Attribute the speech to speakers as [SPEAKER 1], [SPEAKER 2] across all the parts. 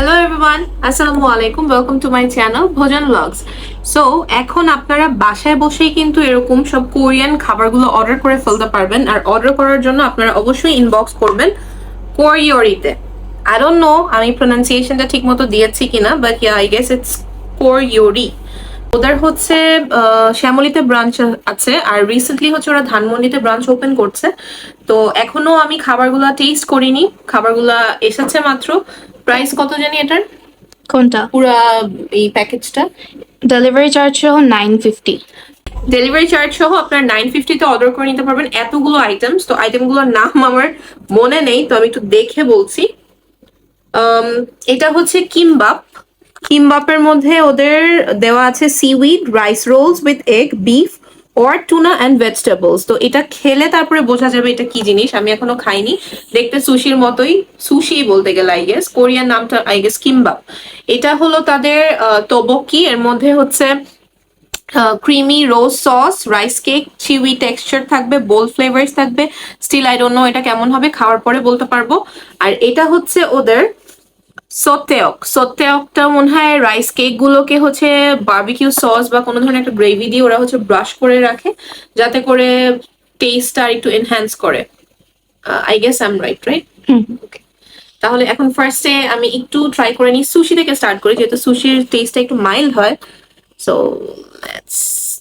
[SPEAKER 1] Hello everyone আসসালামু আলাইকুম welcome to my channel Bhojan blogs so এখন আপনারা বাসায় বসেই কিন্তু এরকম সব কোরিয়ান খাবারগুলো অর্ডার করে ফেলতে পারবেন। আর অর্ডার করার জন্য আপনারা অবশ্যই ইনবক্স করবেন কোরিওরিতে। আই ডোন্ট নো আমি প্রোনাউন্সিয়েশনটা ঠিক মতো দিয়েছি কিনা but yeah I guess it's কোরিওরি। ওদের হচ্ছে শ্যামলীতে ব্রাঞ্চ আছে, আর রিসেন্টলি হচ্ছে ওরা ধানমন্ডিতে ব্রাঞ্চ ওপেন করছে। তো এখনও আমি খাবারগুলা টেস্ট করিনি। খাবারগুলা এসেছে মাত্র। প্রাইস কত জানি এটার?
[SPEAKER 2] কোনটা?
[SPEAKER 1] পুরা এই প্যাকেজটা?
[SPEAKER 2] ডেলিভারি চার্জ সহ নাইন ফিফটি
[SPEAKER 1] ডেলিভারি চার্জ সহ আপনার নাইন ফিফটিতে অর্ডার করে নিতে পারবেন এতগুলো আইটেমস তো আইটেমগুলোর নাম আমার মনে নেই তো আমি একটু দেখে বলছি। এটা হচ্ছে কিমবাপ। কিমবাপের মধ্যে ওদের দেওয়া আছে seaweed rice rolls with egg beef or tuna and vegetables তো এটা খেলে তারপরে বোঝা যাবে এটা কি জিনিস। আমি এখনও খাইনি। দেখতে সুশির মতোই। সুশি বলতে গেলে আই গেস কোরিয়ান নামটা আই গেস কিমবাপ এটা হলো তাদের তবকি এর মধ্যে হচ্ছে creamy rose sauce rice cake chewy texture থাকবে বোল ফ্লেভার্স থাকবে। স্টিল আই ডোন্ট নো এটা কেমন হবে। খাওয়ার পরে বলতে পারব। আর এটা হচ্ছে ওদের সত্যক সত্যকটা মনে হয় রাইস কেক গুলোকে হচ্ছে বার্বিকিউ সস বা কোনো ধরনের একটা গ্রেভি দিয়ে ওরা হচ্ছে ব্রাশ করে রাখে যাতে করে টেস্টটা আর একটু এনহ্যান্স করে। I guess I am right right okay তাহলে এখন ফার্স্টে আমি একটু ট্রাই করে নিই সুশি থেকে স্টার্ট করি যেহেতু সুশির টেস্টটা একটু মাইল্ড হয় so let's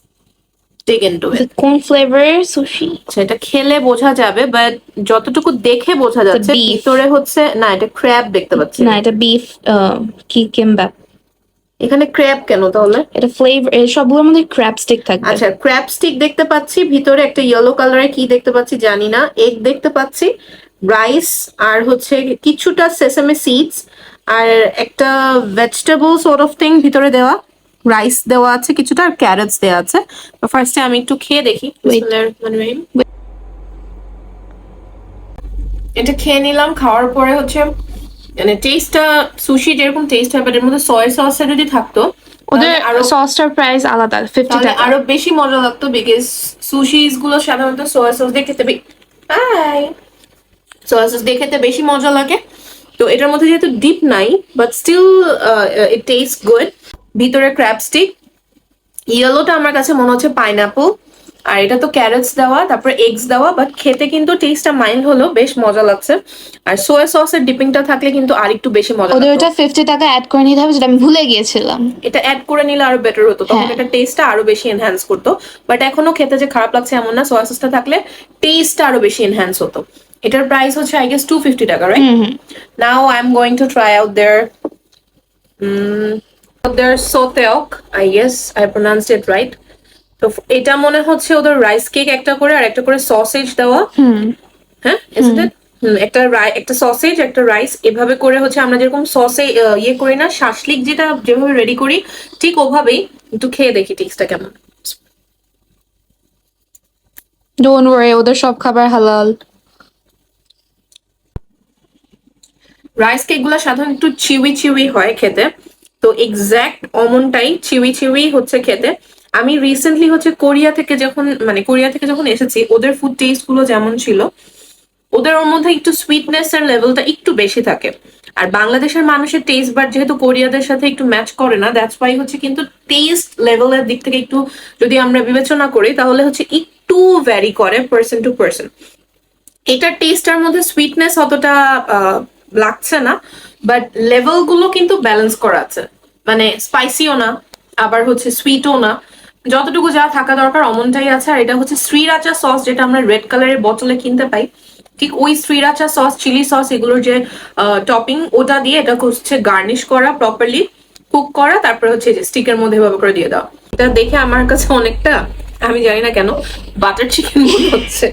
[SPEAKER 1] dig into it.
[SPEAKER 2] কোন ফ্লেভার সুশি
[SPEAKER 1] এটা খেলে বোঝা যাবে বাট যতটুকু দেখে বোঝা যাচ্ছে ভিতরে হচ্ছে না এটা ক্র্যাব দেখতে পাচ্ছি।
[SPEAKER 2] না এটা বিফ কি কিমবাপ
[SPEAKER 1] এখানে ক্র্যাব কেন তাহলে?
[SPEAKER 2] এটা ফ্লেভার সবগুলোর মধ্যে ক্র্যাব স্টিক থাকবে।
[SPEAKER 1] আচ্ছা ক্র্যাব স্টিক দেখতে পাচ্ছি ভিতরে একটা ইয়েলো কালারের কি দেখতে পাচ্ছি জানি না এগ দেখতে পাচ্ছি রাইস আর হচ্ছে কিছুটা সেসামে সিডস আর একটা ভেজিটেবল সর্ট অফ থিং ভিতরে দেওয়া। রাইস দেওয়া আছে কিছুটা আর ক্যারেটস দেওয়া আছে। তো ফার্স্টে আমি একটু খেয়ে দেখি এটা খেয়ে নিলাম খাওয়ার পরে হচ্ছে মানে টেস্টটা সুশি যেরকম টেস্ট হয় বাট এর মধ্যে সয়া সসটা যদি থাকতো
[SPEAKER 2] ওদের
[SPEAKER 1] আরও
[SPEAKER 2] সসটার প্রাইস আলাদা ফিফটি টাকা।
[SPEAKER 1] আরও বেশি মজা লাগতো বিকজ সুশিসগুলো সাধারণত সোয়া সস দিয়ে খেতে হাই সোয়া সস দিয়ে খেতে বেশি মজা লাগে। তো এটার মধ্যে যেহেতু ডিপ নাই but still it taste good ভিতরে ক্র্যাব স্টিক ইয়েলোটা আমার কাছে মনে হচ্ছে পাইনাপল আর এটা তো ক্যারেটস দেওয়া তারপরে এগস দেওয়া বাট খেতে কিন্তু টেস্টটা মাইল্ড হলো বেশ মজা লাগছে। আর সোয়া সসের ডিপিংটা থাকলে কিন্তু আর একটু বেশি মজা
[SPEAKER 2] ওদের ওটা ফিফটি টাকা অ্যাড করে নিতে হবে যেটা আমি ভুলে গিয়েছিলাম।
[SPEAKER 1] এটা অ্যাড করে নিলে আরও বেটার হতো তখন
[SPEAKER 2] হ্যাঁ।
[SPEAKER 1] এটা টেস্টটা আরও বেশি এনহ্যান্স করতো। বাট এখনও খেতে যে খারাপ লাগছে এমন না সোয়া সসটা থাকলে টেস্টটা আরও বেশি এনহ্যান্স হতো। এটার প্রাইস হচ্ছে আই গেস টু ফিফটি টাকা right now I am going to try out their ওদের sotteok I guess I pronounced it right তো এটা মনে হচ্ছে ওদের রাইস কেক একটা করে আর একটা করে সসেজ দেওয়া। হ্যাঁ একটা একটা সসেজ একটা রাইস এভাবে করে হচ্ছে আমরা যেরকম সসে ইয়ে করি না শাসলিক যেটা যেভাবে রেডি করি ঠিক ওভাবেই একটু খেয়ে দেখি টেস্টটা কেমন।
[SPEAKER 2] ডোন্ট ওয়ারি ওদের সব খাবার হালাল।
[SPEAKER 1] রাইস কেকগুলা সাধারণত একটু চিউই চিউই হয় খেতে। তো এক্স্যাক্ট অমনটাই চিউই চিউই হচ্ছে খেতে। আমি রিসেন্টলি হচ্ছে কোরিয়া থেকে যখন মানে কোরিয়া থেকে যখন এসেছি, ওদের ফুড টেস্টগুলো যেমন ছিল, ওদের ওর মধ্যে একটু সুইটনেস এর লেভেলটা একটু বেশি থাকে। আর বাংলাদেশের মানুষের টেস্ট বাট যেহেতু কোরিয়াদের সাথে একটু ম্যাচ করে না দ্যাটস ওয়াই হচ্ছে কিন্তু টেস্ট লেভেলের দিক থেকে একটু যদি আমরা বিবেচনা করি, তাহলে হচ্ছে একটু ভ্যারি করে পার্সন টু পার্সন এটার টেস্টার মধ্যে সুইটনেস অতটা লাগছে না। বাট লেভেলগুলো কিন্তু ব্যালেন্স করা আছে। মানে স্পাইসিও না, আবার হচ্ছে সুইটও না। যতটুকু যা থাকা দরকার অমনটাই আছে। আর এটা হচ্ছে শ্রীরাচা সস যেটা আমরা রেড কালারের বোতলে কিনতে পাই। ঠিক ওই শ্রীরাচা সস চিলি সস এগুলোর যে টপিং ওটা দিয়ে এটা হচ্ছে গার্নিশ করা প্রপারলি কুক করা, তারপরে হচ্ছে যে স্টিকের মধ্যে এভাবে করে দিয়ে দেওয়া। এটা দেখে আমার কাছে অনেকটা, আমি জানি না কেন বাটার চিকেন হচ্ছে।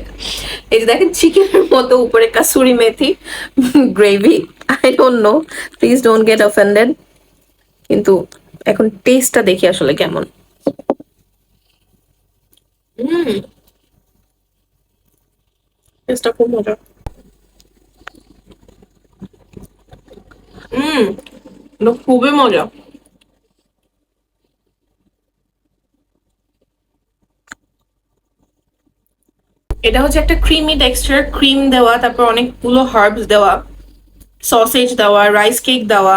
[SPEAKER 1] এই যে দেখেন চিকেনের মতো উপরে kasuri methi gravy I don't know please don't get offended কিন্তু এখন টেস্টটা দেখি আসলে কেমন। খুব মজা। খুবই মজা। এটা হচ্ছে একটা ক্রিমি টেক্সচার ক্রিম দেওয়া, তারপর অনেকগুলো হার্বস দেওয়া। সসেজ দেওয়া রাইস কেক দেওয়া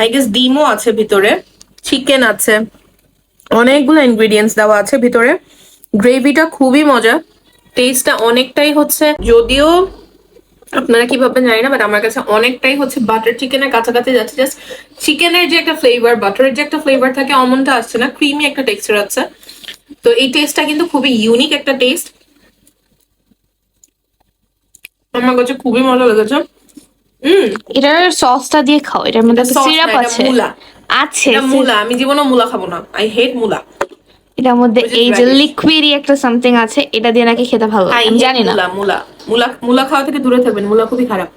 [SPEAKER 1] আই গেস ডিমও আছে ভিতরে চিকেন আছে, অনেকগুলো ইনগ্রেডিয়েন্টস দেওয়া আছে ভিতরে। গ্রেভিটা খুবই মজা টেস্টটা অনেকটাই হচ্ছে, যদিও আপনারা কি জানি না বাট আমার কাছে অনেকটাই হচ্ছে বাটার চিকেনের কাছাকাছি যাচ্ছে জাস্ট চিকেনের যে একটা ফ্লেভার বাটারের যে একটা ফ্লেভার থাকে, অমনটা আসছে না ক্রিমি একটা টেক্সচার আছে। তো এই টেস্টটা কিন্তু খুবই ইউনিক একটা টেস্ট আমার কাছে খুবই মজা লেগেছে।
[SPEAKER 2] এটার সসটা দিয়ে খাও এটার মধ্যে সিরাপ আছে।
[SPEAKER 1] মূলা।
[SPEAKER 2] আছে
[SPEAKER 1] মূলা আমি জীবনে মূলা খাব না। আই হেট মূলা।
[SPEAKER 2] এটার মধ্যে এই যে. লিকুইডই একটা সামথিং আছে এটা দিয়ে নাকি খেতে ভালো লাগে আমি জানি না।
[SPEAKER 1] মূলা মূলা। মূলা খাওয়া থেকে দূরে থাকবেন মূলা খুবই খারাপ।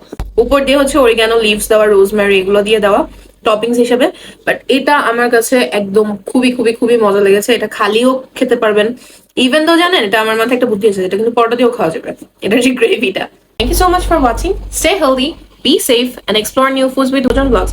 [SPEAKER 1] উপর দিয়ে হচ্ছে অরিগানো লিভস দেওয়া রোজমেরি এগুলো দিয়ে দেওয়া টপিংস হিসেবে। বাট এটা আমার কাছে একদম খুবই খুবই খুবই মজা লেগেছে। এটা খালিও খেতে পারবেন। ইভেন তো জানেন এটা আমার মাথায় একটা বুদ্ধি আছে এটা কিন্তু পরোটা দিয়েও খাওয়া যাবে। এটা যে গ্রেভিটা thank you so much for watching stay healthy Be safe and explore new foods with Dojan Blogs.